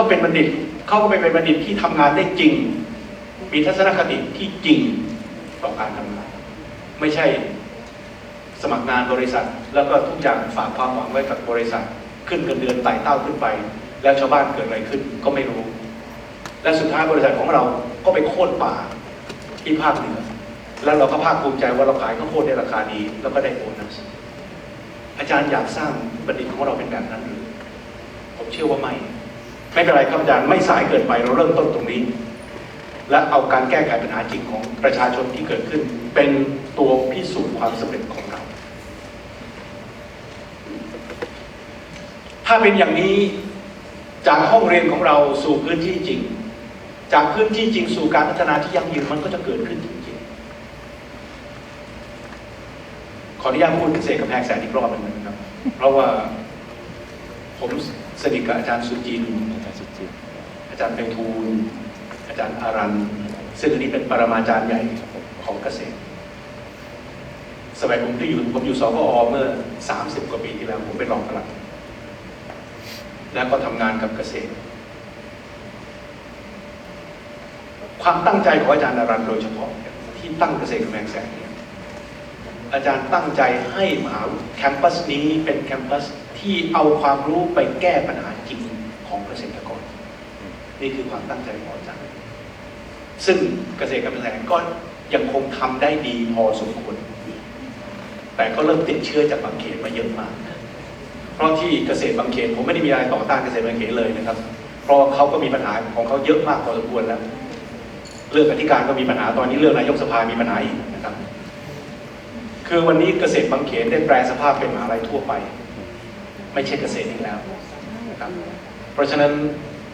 เขาเป็นบัณฑิตเขาก็ไปเป็นบัณฑิตที่ทำงานได้จริง มีทัศนคติที่จริงต่อการทำงาน ไม่ใช่สมัครงานบริษัท แล้วก็ทุกอย่างฝากความหวังไว้กับบริษัท ขึ้นเงินเดือนไต่เต้าขึ้นไป แล้วชาวบ้านเกิดอะไรขึ้นก็ไม่รู้ และสุดท้ายบริษัทของเราก็ไปโค่นป่าที่ภาคเหนือแล้วเราก็ภาคภูมิใจว่าเราขายข้าวโพดได้ราคาดีแล้วก็ได้โบนัสอาจารย์อยากสร้างบัณฑิตของเราเป็นแบบนั้นหรือผมเชื่อว่าไม่ ไม่เป็นไรครับอาจารย์ไม่สายเกินไปเราเริ่มต้นตรงนี้ และเอาการแก้ไขปัญหาจริงของประชาชนที่เกิดขึ้น เป็นตัวพิสูจน์ความสำเร็จของเรา ถ้าเป็นอย่างนี้จากห้องเรียนของเราสู่พื้นที่จริง จากพื้นที่จริงสู่การพัฒนาที่ยั่งยืนมันก็จะเกิดขึ้นจริงๆขออนุญาตพูดเกษตรกำแพงแสนอีกรอบหนึ่งนะครับ เพราะว่าผม สนิทกับอาจารย์สุจินต์อาจารย์สุจิตอาจารย์ไพฑูรย์อาจารย์อารันต์ซึ่งอันนี้เป็นปรมาจารย์ใหญ่ของเกษตร สมัยผมที่อยู่ผมอยู่สกอเมื่อ 30 กว่าปีที่แล้ว ผมเป็นรองปลัดแล้วก็ทำงานกับเกษตร ความตั้งใจของอาจารย์อารันต์โดยเฉพาะเนี่ยที่ตั้งเกษตรกำแพงแสนเนี่ยอาจารย์ตั้งใจให้มหาแคมปัสนี้เป็นแคมปัส ที่เอาความรู้ไปแก้ปัญหาจริงของเกษตรกร นี่คือความตั้งใจของอาจารย์ซึ่งเกษตรกำแพงแสนก็ยังคงทำได้ดีพอสมควรแต่ก็เริ่มติดเชื้อจากบางเขตมาเยอะมาก เพราะที่เกษตรบางเขตผมไม่ได้มีอะไรต่อต้านเกษตรบางเขตเลยนะครับ เพราะเขาก็มีปัญหาของเขาเยอะมากพอสมควรแล้ว เรื่องอธิการก็มีปัญหาตอนนี้เรื่องนายกสภามีปัญหาอีกนะครับ คือวันนี้เกษตรบางเขนได้แปลสภาพเป็นมหาลัยทั่วไป ไม่ใช่เกษตรอีกแล้วนะครับเพราะฉะนั้น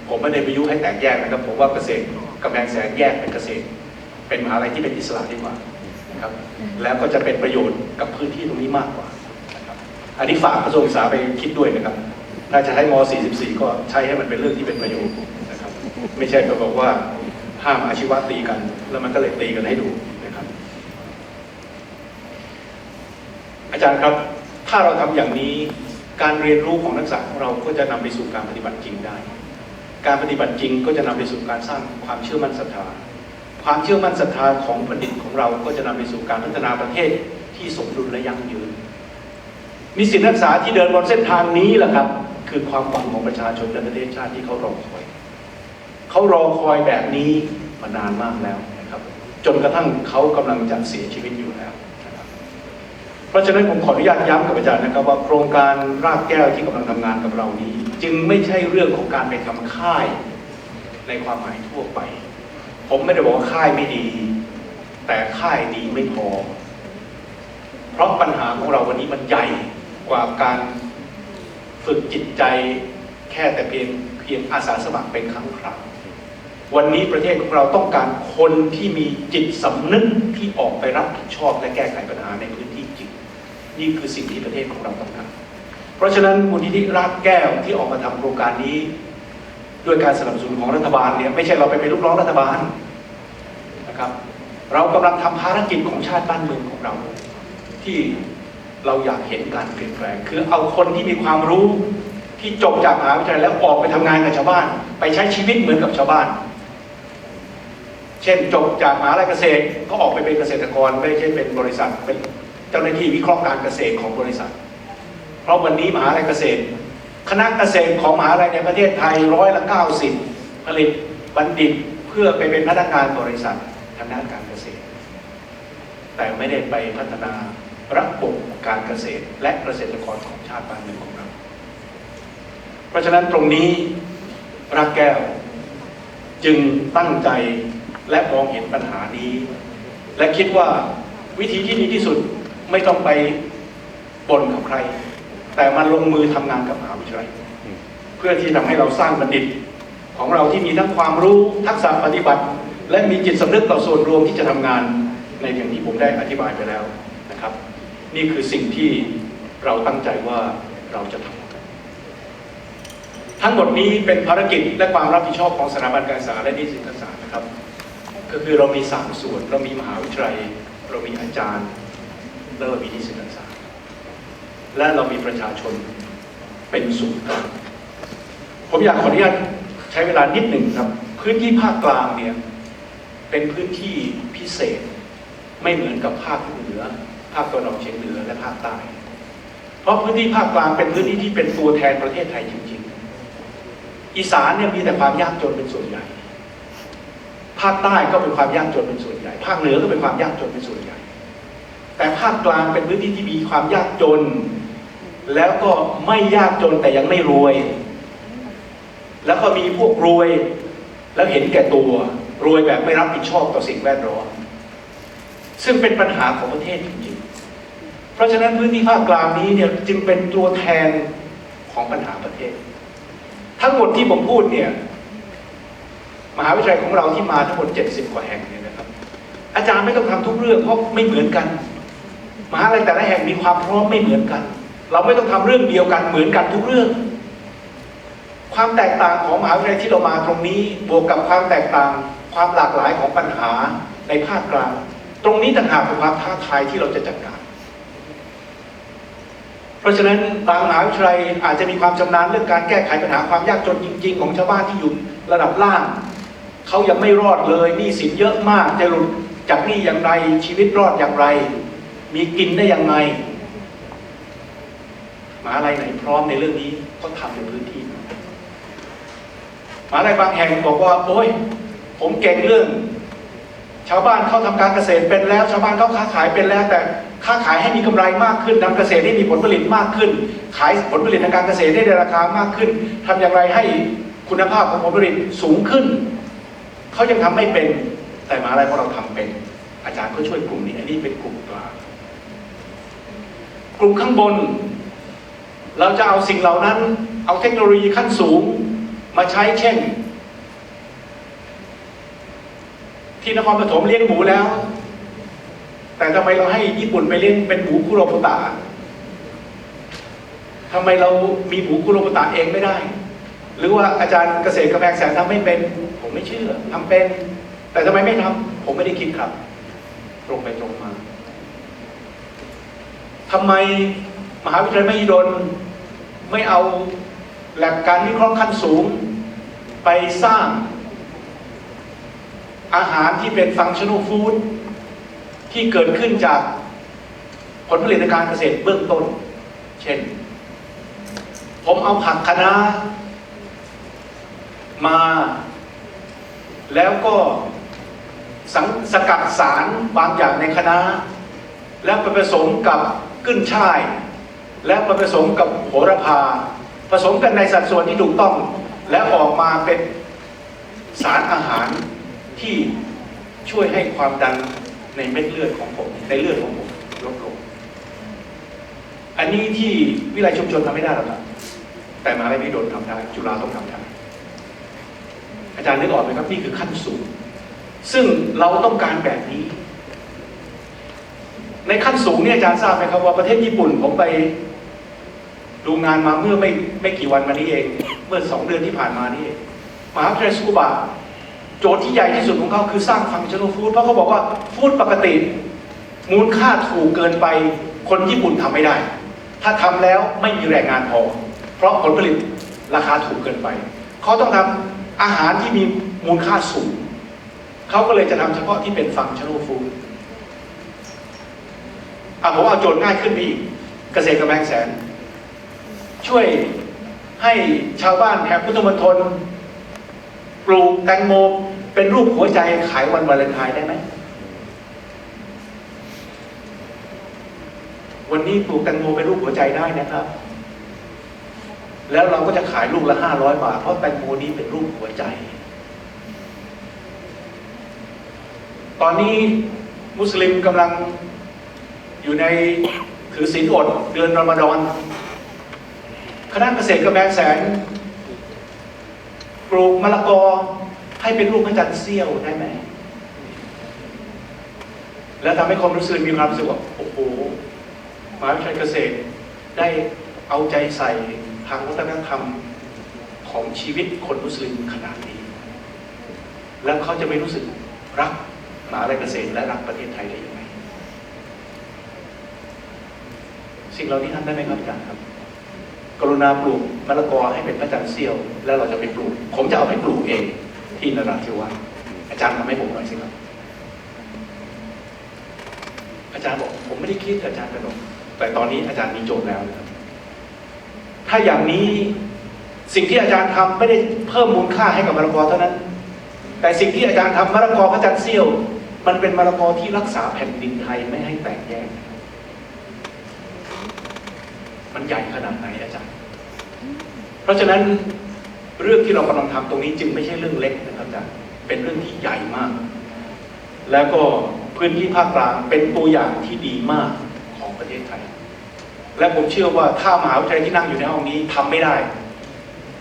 ผมไม่ได้ไปยุให้แตกแยกนะครับผมว่าเกษตรกำแพงแสนแยกเป็นเกษตร เป็นมหาลัยที่เป็นอิสระดีกว่านะครับแล้วก็จะเป็นประโยชน์กับพื้นที่ตรงนี้มากกว่านะครับอันนี้ฝากกระทรวงศึกษาไปคิดด้วยนะครับถ้าจะให้ม 44 ก็ใช้ให้มันเป็นเรื่องที่เป็นประโยชน์นะครับไม่ใช่ไปบอกว่าห้ามอาชีวะตีกัน แล้วมันก็เลยตีกันให้ดูนะครับ อาจารย์ครับถ้าเราทำอย่างนี้ การเรียนรู้ของนักศึกษาของเราก็จะนำไปสู่การปฏิบัติจริงได้ การปฏิบัติจริงก็จะนำไปสู่การสร้างความเชื่อมั่นศรัทธา ความเชื่อมั่นศรัทธาของบัณฑิตของเราก็จะนำไปสู่การพัฒนาประเทศที่สมดุลและยั่งยืน นิสิตนักศึกษาที่เดินบนเส้นทางนี้แหละครับ คือความหวังของประชาชนและประเทศชาติที่เขารอคอย เขารอคอยแบบนี้มานานมากแล้วนะครับ จนกระทั่งเขากำลังจะเสียชีวิตอยู่แล้ว รับเพราะฉะนั้นผมขออนุญาตย้ำกับอาจารย์นะครับว่าโครงการรากแก้วที่กำลังทำงานกับเรานี้ จึงไม่ใช่เรื่องของการไปทำค่ายในความหมายทั่วไป ผมไม่ได้บอกว่าค่ายไม่ดี แต่ค่ายดีไม่พอ เพราะปัญหาของเราวันนี้มันใหญ่กว่าการฝึกจิตใจแค่แต่เพียงเพียงอาสาสมัครเป็นครั้งคราววันนี้ประเทศของเราต้องการคนที่มีจิตสำนึกที่ออกไปรับผิดชอบและแก้ไขปัญหาในพื้นที่จริง นี่คือสิ่งที่ประเทศของเราต้องการเพราะฉะนั้นมูลนิธิรากแก้วที่ออกมาทำโครงการนี้ ด้วยการสนับสนุนของรัฐบาลเนี่ยไม่ใช่เราไปเป็นลูกน้องรัฐบาลนะครับ เรากำลังทำภารกิจของชาติบ้านเมืองของเรา ที่เราอยากเห็นการเปลี่ยนแปลง คือเอาคนที่มีความรู้ที่จบจากมหาวิทยาลัยแล้วออกไปทำงานกับชาวบ้าน ไปใช้ชีวิตเหมือนกับชาวบ้าน เช่นจบจากมหาวิทยาลัยเกษตรก็ออกไปเป็นเกษตรกร ไม่ใช่เป็นบริษัทเป็น เจ้าหน้าที่วิเคราะห์การเกษตรของบริษัท เพราะวันนี้มหาลัยเกษตร คณะเกษตรของมหาลัยในประเทศไทยร้อยละ90ผลิตบัณฑิตเพื่อไปเป็นพนักงานบริษัททางด้านการเกษตร แต่ไม่ได้ไปพัฒนาระบบการเกษตรและเกษตรกรของชาติบ้านเมืองของเรา เพราะฉะนั้นตรงนี้รักแก้วจึงตั้งใจและมองเห็นปัญหานี้ และคิดว่าวิธีที่ดีที่สุด ไม่ต้องไปบ่นกับใคร แต่มาลงมือทำงานกับมหาวิทยาลัยเพื่อที่ทำให้เราสร้างบัณฑิต ของเราที่มีทั้งความรู้ทักษะปฏิบัติ และมีจิตสำนึกต่อส่วนรวมที่จะทำงานในอย่างที่ผมได้อธิบายไปแล้วนะครับ นี่คือสิ่งที่เราตั้งใจว่าเราจะทำทั้งหมดนี้เป็นภารกิจและความรับผิดชอบของสถาบันการศึกษาและนิสิตนักศึกษานะครับ ก็คือเรามีสามส่วนเรามีมหาวิทยาลัย เรามีอาจารย์ แล้วเรามีนิสิตนักศึกษาและเรามีประชาชนเป็นศูนย์กลางผมอยากขออนุญาตใช้เวลานิดหนึ่งครับ พื้นที่ภาคกลางเนี่ยเป็นพื้นที่พิเศษไม่เหมือนกับภาคเหนือ ภาคตะวันออกเฉียงเหนือและภาคใต้ เพราะพื้นที่ภาคกลางเป็นพื้นที่ที่เป็นตัวแทนประเทศไทยจริง ๆ อีสานเนี่ยมีแต่ความยากจนเป็นส่วนใหญ่ ภาคใต้ก็เป็นความยากจนเป็นส่วนใหญ่ ภาคเหนือก็เป็นความยากจนเป็นส่วนใหญ่ แต่ภาคกลางเป็นพื้นที่ที่มีความยากจน แล้วก็ไม่ยากจนแต่ยังไม่รวย แล้วก็มีพวกรวย แล้วเห็นแก่ตัว รวยแบบไม่รับผิดชอบต่อสิ่งแวดล้อมซึ่งเป็นปัญหาของประเทศจริงๆ เพราะฉะนั้นพื้นที่ภาคกลางนี้เนี่ยจึงเป็นตัวแทนของปัญหาประเทศ ทั้งหมดที่ผมพูดเนี่ยมหาวิทยาลัยของเราที่มาทั้งหมด 70 กว่าแห่งเนี่ยนะครับ อาจารย์ไม่ต้องทำทุกเรื่องเพราะไม่เหมือนกัน มหาลัยแต่ละแห่งมีความพร้อมไม่เหมือนกัน เราไม่ต้องทำเรื่องเดียวกันเหมือนกันทุกเรื่อง ความแตกต่างของมหาวิทยาลัยที่เรามาตรงนี้ บวกกับความแตกต่าง ความหลากหลายของปัญหาในภาคกลาง ตรงนี้ต่างหากเป็นความท้าทายที่เราจะจัดการ เพราะฉะนั้นบางมหาวิทยาลัยอาจจะมีความชำนาญเรื่องการแก้ไขปัญหาความยากจนจริง ๆ ของชาวบ้านที่อยู่ระดับล่างเขายังไม่รอดเลยหนี้สินเยอะมากจะหลุดจากหนี้อย่างไรชีวิตรอดอย่างไร มีกินได้ยังไงมหาลัยไหนพร้อมในเรื่องนี้ก็ทำในพื้นที่มหาลัยบางแห่งบอกว่าโอ้ยผมเก่งเรื่อง ชาวบ้านเขาทำการเกษตรเป็นแล้ว ชาวบ้านเขาค้าขายเป็นแล้ว แต่ค้าขายให้มีกำไรมากขึ้นทำเกษตรให้มีผลผลิตมากขึ้น ขายผลผลิตทางการเกษตรได้ในราคามากขึ้นทำอย่างไรให้คุณภาพของผลผลิตสูงขึ้นเขายังทำไม่เป็นแต่มหาลัยของเราทำเป็น อาจารย์ก็ช่วยกลุ่มนี้อันนี้เป็นกลุ่มกลาง กลุ่มข้างบน เราจะเอาสิ่งเหล่านั้น เอาเทคโนโลยีขั้นสูงมาใช้เช่น ที่นครปฐมเลี้ยงหมูแล้ว แต่ทำไมเราให้ญี่ปุ่นไปเลี้ยงเป็นหมูคุโรบุตะทำไมเรามีหมูคุโรบุตะเองไม่ได้ หรือว่าอาจารย์เกษตรกระแพงแสนทำไม่เป็น ผมไม่เชื่อทำเป็น แต่ทำไมไม่ทำผมไม่ได้คิดครับ ตรงไปตรงมา ทำไมมหาวิทยาลัยมหิดลไม่เอาหลักการวิเคราะห์ขั้นสูง ไปสร้างอาหารที่เป็นฟังชั่น a ลฟู้ดที่เกิดขึ้นจากผลผลิตการเกษตรเบื้องต้น เช่น ผมเอาผักคะน้ามา แล้วก็สังสกัดสารบางอย่างในคะน้าแล้วไปผสมกับ ขึ้นช่าย แล้วไปผสมกับโหระพา ผสมกันในสัดส่วนที่ถูกต้อง แล้วออกมาเป็นสารอาหารที่ช่วยให้ความดันในเม็ดเลือดของผมในเลือดของผมลดลงอันนี้ที่วิไลชุมชนทำไม่ได้หรอกครับแต่มหาลัยพิดลทำได้จุฬาต้องทำได้อาจารย์นึกออกไหมครับนี่คือขั้นสูง ซึ่งเราต้องการแบบนี้ ในขั้นสูงเนี่ยอาจารย์ทราบไหมครับว่าประเทศญี่ปุ่นผมไปดูงานมาเมื่อไม่ไม่กี่วันมานี้เอง เมื่อสองเดือนที่ผ่านมานี่มหาวิทยาลัยสกูบาโจทย์ที่ใหญ่ที่สุดของเขาคือสร้างฟังชั่น a ลฟู้ดเพราะเขาบอกว่าฟู้ดปกติ มูลค่าถูกเกินไปคนญี่ปุ่นทำไม่ได้ ถ้าทำแล้วไม่มีแรงงานพอ เพราะผลผลิตราคาถูกเกินไป เขาต้องทำอาหารที่มีมูลค่าสูง เขาก็เลยจะทำเฉพาะที่เป็นฟังชั่น a ลฟู้ด อะผมเอาโจทย์ง่ายขึ้นไปอีก เกษตรกำแพงแสน ช่วยให้ชาวบ้านแถบพุทธมณฑลปลูกแตงโมเป็นรูปหัวใจขายวันวาเลนไทน์ได้ไหม วันนี้ปลูกแตงโมเป็นรูปหัวใจได้นะครับ แล้วเราก็จะขายลูกละห้าร้อยบาท เพราะแตงโมนี้เป็นรูปหัวใจ ตอนนี้มุสลิมกำลัง อยู่ในถือศีลอดเดือนรอมฎอนคณะเกษตรกระแบงแสนปลูกมะละกอให้เป็นรูปพระจันทร์เสี้ยวได้ไหม แล้วทำให้คนมุสลิมมีความรู้สึกว่าโอ้โหมหาวิทยาลัยเกษตรได้เอาใจใส่ทางวัฒนธรรมของชีวิตคนมุสลิมขนาดนี้ แล้วเขาจะไม่รู้สึกรักมหาวิทยาลัยเกษตรและรักประเทศไทยได้ยังไง สิ่งเหล่านี้ทำได้ไหมครับอาจารย์ครับ กรุณาปลูกมะละกอให้เป็นพระจันทร์เสี้ยว แล้วเราจะไปปลูก ผมจะเอาไปปลูกเองที่นราธิวาสอาจารย์ทำให้ผมหน่อยสิครับ อาจารย์บอก ผมไม่ได้คิดอาจารย์กระหนกแต่ตอนนี้อาจารย์มีโจทย์แล้วครับถ้าอย่างนี้สิ่งที่อาจารย์ทำไม่ได้เพิ่มมูลค่าให้กับมะละกอเท่านั้น แต่สิ่งที่อาจารย์ทำมะละกอพระจันทร์เสี้ยว มันเป็นมะละกอที่รักษาแผ่นดินไทยไม่ให้แตกแยก มันใหญ่ขนาดไหนอาจารย์ เพราะฉะนั้นเรื่องที่เรากำลังทำตรงนี้จึงไม่ใช่เรื่องเล็กนะครับอาจารย์ เป็นเรื่องที่ใหญ่มาก แล้วก็พื้นที่ภาคกลางเป็นตัวอย่างที่ดีมากของประเทศไทย และผมเชื่อว่าถ้ามหาวิทยาลัยที่นั่งอยู่ในห้องนี้ทำไม่ได้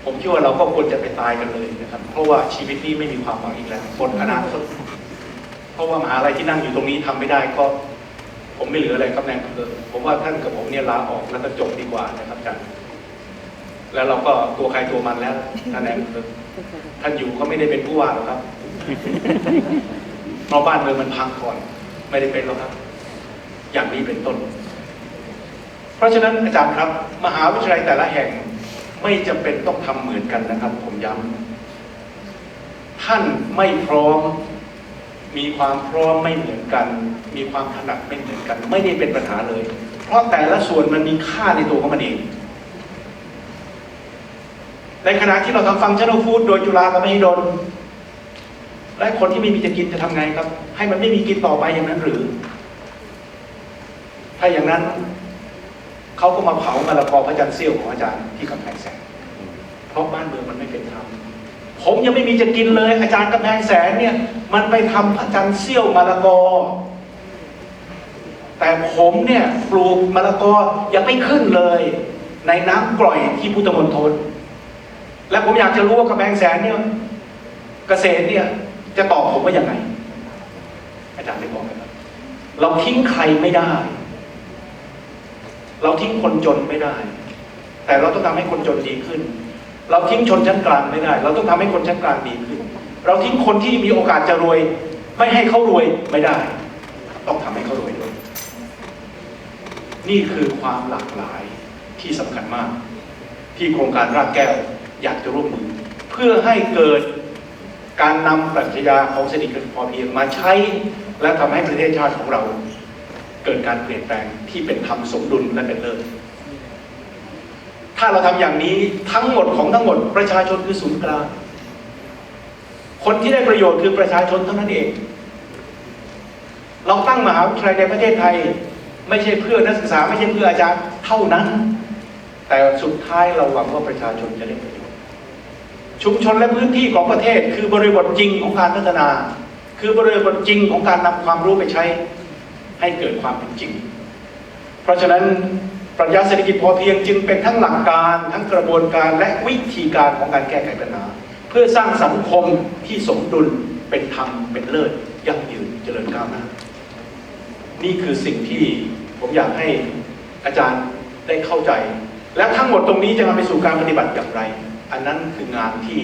ผมเชื่อว่าเราก็ควรจะไปตายกันเลยนะครับ เพราะว่าชีวิตนี้ไม่มีความหวังอีกแล้วบนอนาคตเพราะว่ามหาลัยที่นั่งอยู่ตรงนี้ทำไม่ได้ก็ ผมไม่เหลืออะไรครับแนนเลยผมว่าท่านกับผมเนี่ยลาออกแล้วก็จบดีกว่านะครับอาจารย์แล้วเราก็ตัวใครตัวมันแล้วท่านแนนเลยท่านอยู่ก็ไม่ได้เป็นผู้ว่าหรอกครับเพราะบ้านเมืองมันพังก่อน ไม่ได้เป็นหรอกครับ อย่างนี้เป็นต้น เพราะฉะนั้นอาจารย์ครับ มหาวิทยาลัยแต่ละแห่งไม่จำเป็นต้องทำเหมือนกันนะครับ ผมย้ำท่านไม่พร้อม มีความพร้อมไม่เหมือนกัน มีความถนัดไม่เหมือนกัน ไม่ได้เป็นปัญหาเลย เพราะแต่ละส่วนมันมีค่าในตัวของมันเอง ในขณะที่เราทำฟังชั่นอลฟู้ดโดยจุฬากับมหิดลและคนที่ไม่มีจะกินจะทำไงครับ ให้มันไม่มีกินต่อไปอย่างนั้นหรือ ถ้าอย่างนั้นเขาก็มาเผามะละกอพระจันทร์เสี้ยวของอาจารย์ที่กำแพงแสนเพราะบ้านเมืองมันไม่เป็นธรรม ผมยังไม่มีจะกินเลย อาจารย์กำแพงแสนเนี่ย มันไปทำพระจันทร์เสี้ยวมะละกอ แต่ผมเนี่ยปลูกมะละกอยังไม่ขึ้นเลย ในน้ำกร่อยที่พุทธมณฑลและผมอยากจะรู้ว่ากำแพงแสนเนี่ยเกษตรเนี่ย จะตอบผมว่ายังไง อาจารย์ได้บอกไหมครับเราทิ้งใครไม่ได้ เราทิ้งคนจนไม่ได้ แต่เราต้องทำให้คนจนดีขึ้น เราทิ้งชนชั้นกลางไม่ได้ เราต้องทำให้คนชั้นกลางดีขึ้น เราทิ้งคนที่มีโอกาสจะรวย ไม่ให้เขารวยไม่ได้ ต้องทำให้เขารวยด้วย นี่คือความหลากหลายที่สำคัญมาก ที่โครงการรากแก้วอยากจะร่วมมือ เพื่อให้เกิดการนำปรัชญาของเศรษฐกิจพอเพียงมาใช้ และทำให้ประเทศชาติของเรา เกิดการเปลี่ยนแปลงที่เป็นธรรมสมดุลและเป็นเลิศ ถ้าเราทำอย่างนี้ทั้งหมดของทั้งหมดประชาชนคือศูนย์กลาง คนที่ได้ประโยชน์คือประชาชนเท่านั้นเอง เราตั้งมหาวิทยาลัยในประเทศไทย ไม่ใช่เพื่อนักศึกษาไม่ใช่เพื่ออาจารย์เท่านั้น แต่สุดท้ายเราหวังว่าประชาชนจะได้ประโยชน์ ชุมชนและพื้นที่ของประเทศ คือบริบทจริงของการพัฒนา คือบริบทจริงของการนำความรู้ไปใช้ให้เกิดความเป็นจริง เพราะฉะนั้น ปรัชญาเศรษฐกิจพอเพียงจึงเป็นทั้งหลักการทั้งกระบวนการและวิธีการของการแก้ไขปัญหา เพื่อสร้างสังคมที่สมดุลเป็นธรรมเป็นเลิศยั่งยืนเจริญก้าวหน้านี่คือสิ่งที่ผมอยากให้อาจารย์ได้เข้าใจ และทั้งหมดตรงนี้จะนำไปสู่การปฏิบัติอย่างไร อันนั้นคืองานที่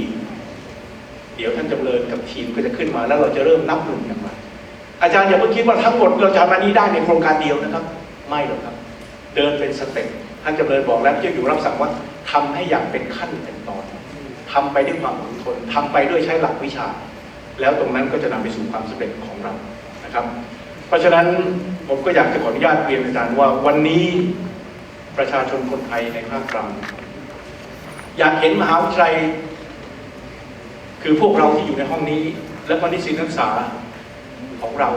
เดี๋ยวท่านจำเริญกับทีมก็จะขึ้นมา แล้วเราจะเริ่มนับหนึ่งอย่างไรอาจารย์อย่าเพิ่งคิดว่าทั้งหมดเราจะทำอันนี้ได้ในโครงการเดียวนะครับ ไม่หรอกครับ เดินเป็นสเต็ปท่านจำเริญบอกแล้วที่อยู่รับสั่งว่าทำให้อย่างเป็นขั้นเป็นตอนทำไปด้วยความอดทนทำไปด้วยใช้หลักวิชา แล้วตรงนั้นก็จะนำไปสู่ความสำเร็จของเรานะครับ เพราะฉะนั้นผมก็อยากจะขออนุญาตเรียนอาจารย์ว่าวันนี้ประชาชนคนไทยในภาคกลางอยากเห็นมหาวิทยาลัยคือพวกเราที่อยู่ในห้องนี้ และก็นิสิตนักศึกษาของเรา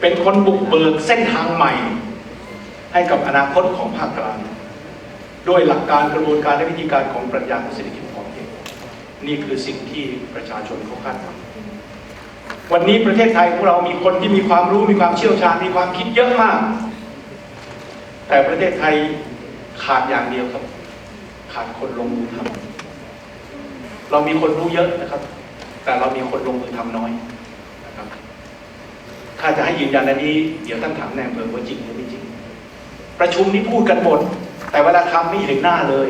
เป็นคนบุกเบิกเส้นทางใหม่ ให้กับอนาคตของภาคกลางด้วยหลักการกระบวนการและวิธีการของปรัชญาเศรษฐกิจพอเพียงนี่คือสิ่งที่ประชาชนเขาคาดหวังวันนี้ประเทศไทยของเรามีคนที่มีความรู้มีความเชี่ยวชาญมีความคิดเยอะมาก แต่ประเทศไทยขาดอย่างเดียวครับ ขาดคนลงมือทำเรามีคนรู้เยอะนะครับ แต่เรามีคนลงมือทำน้อยนะครับถ้าจะให้ยืนยันอันนี้ เดี๋ยวท่านถามแนมเพิ่มว่าจริงหรือไม่จริง ประชุมนี้พูดกันหมด แต่เวลาทำไม่เห็นหน้าเลย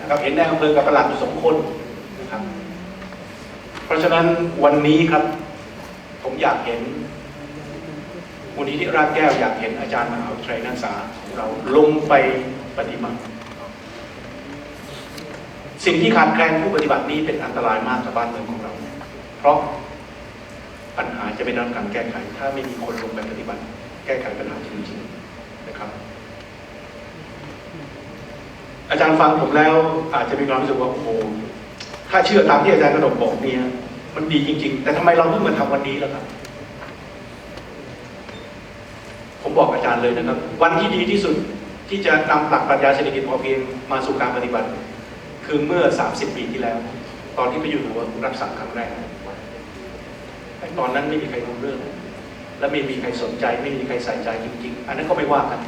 นะครับเห็นแนอำเภอกับประหลัดอยู่สองคนนะครับ เพราะฉะนั้นวันนี้ครับ ผมอยากเห็นมูลนิธิรากแก้วอยากเห็นอาจารย์มหาวิทยาลัยนักศึกษาของเราลงไปปฏิบัติ สิ่งที่ขาดแคลนผู้ปฏิบัตินี้เป็นอันตรายมากกับบ้านเมืองของเรา เพราะปัญหาจะไม่ได้รับการแก้ไข ถ้าไม่มีคนลงไปปฏิบัติ แก้ไขปัญหาจริงๆนะครับ อาจารย์ฟังผมแล้ว อาจจะมีความรู้สึกว่าโอ้โหถ้าเชื่อตามที่อาจารย์กระดกบอกเนี่ย มันดีจริง ๆ แต่ทำไมเราเพิ่งมาทำวันนี้ล่ะครับ ผมบอกอาจารย์เลยนะครับ วันที่ดีที่สุดที่จะนำหลักปรัชญาเศรษฐกิจพอเพียงมาสู่การปฏิบัติ คือเมื่อ 30 ปีที่แล้ว ตอนที่ไปอยู่หัวรับสั่งครั้งแรกแต่ตอนนั้นไม่มีใครรู้เรื่อง และไม่มีใครสนใจ ไม่มีใครใส่ใจจริง ๆ อันนั้นก็ไม่ว่ากัน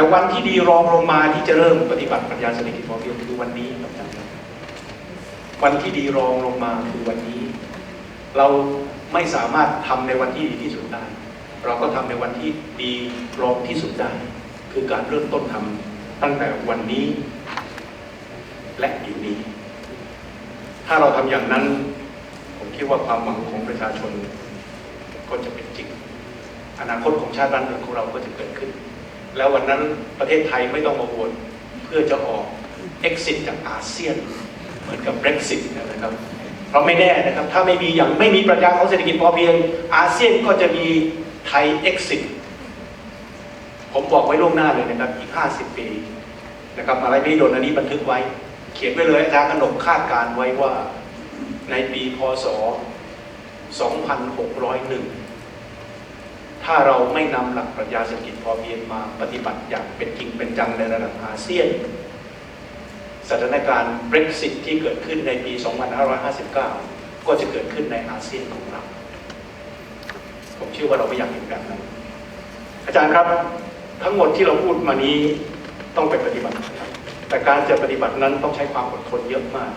แต่วันที่ดีรองลงมาที่จะเริ่มปฏิบัติปรัชญาเศรษฐกิจพอเพียงคือวันนี้ครับอาจารย์ครับวันที่ดีรองลงมาคือวันนี้ เราไม่สามารถทำในวันที่ดีที่สุดได้ เราก็ทำในวันที่ดีรองที่สุดได้ คือการเริ่มต้นทำตั้งแต่วันนี้ และอยู่นี้ ถ้าเราทำอย่างนั้น ผมคิดว่าความหวังของประชาชนก็จะเป็นจริง อนาคตของชาติบ้านเมืองของเราก็จะเกิดขึ้น แล้ววันนั้นประเทศไทยไม่ต้องมาโหวตเพื่อจะออก exit จากอาเซียน เหมือนกับ Brexit นะครับ เพราะไม่แน่นะครับ ถ้าไม่มีอย่างไม่มีปรัชญาของเศรษฐกิจพอเพียงอาเซียนก็จะมีไทย exit ผมบอกไว้ล่วงหน้าเลยนะครับอีก 50 ปีนะครับอะไรไม่โดนอันนี้บันทึกไว้ เขียนไว้เลยอาจารย์กนกคาดการณ์ไว้ว่าในปีพศ 2601 ถ้าเราไม่นำหลักปรัชญาเศรษฐกิจพอเพียงมาปฏิบัติอย่างเป็นจริงเป็นจังในระดับอาเซียน สถานการณ์ Brexit ที่เกิดขึ้นในปี 2559 ก็จะเกิดขึ้นในอาเซียนของเรา ผมเชื่อว่าเราไม่อยากเห็นแบบนั้น อาจารย์ครับทั้งหมดที่เราพูดมานี้ต้องไปปฏิบัติครับแต่การจะปฏิบัตินั้นต้องใช้ความอดทนเยอะมาก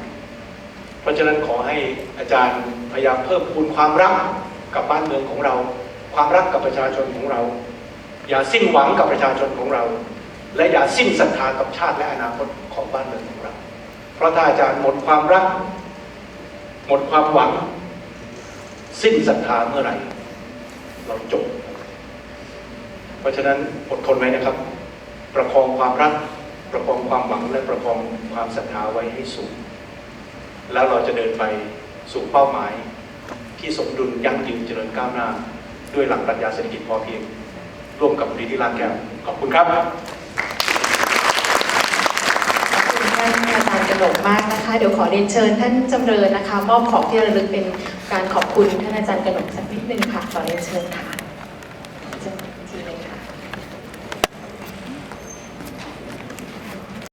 เพราะฉะนั้นขอให้อาจารย์พยายามเพิ่มพูนความรักกับบ้านเมืองของเรา ความรักกับประชาชนของเรา อย่าสิ้นหวังกับประชาชนของเรา และอย่าสิ้นศรัทธากับชาติและอนาคตของบ้านเมืองของเรา เพราะถ้าอาจารย์หมดความรัก หมดความหวัง สิ้นศรัทธาเมื่อไหร่ เราจบ เพราะฉะนั้นอดทนไว้นะครับ ประคองความรัก ประคองความหวังและประคองความศรัทธาไว้ให้สูง แล้วเราจะเดินไปสู่เป้าหมายที่สมดุลยั่งยืนเจริญก้าวหน้า ด้วยหลักปรัชญาเศรษฐกิจพอเพียง ร่วมกับมูลนิธิลานแก้วขอบคุณครับคุณท่านอาจารย์กระหนกมากนะคะ เดี๋ยวขอเรียนเชิญท่านจำเริญนะคะ มอบของที่ระลึกเป็นการขอบคุณท่านอาจารย์กระหนกสักนิดนึงค่ะขอเรียนเชิญค่ะ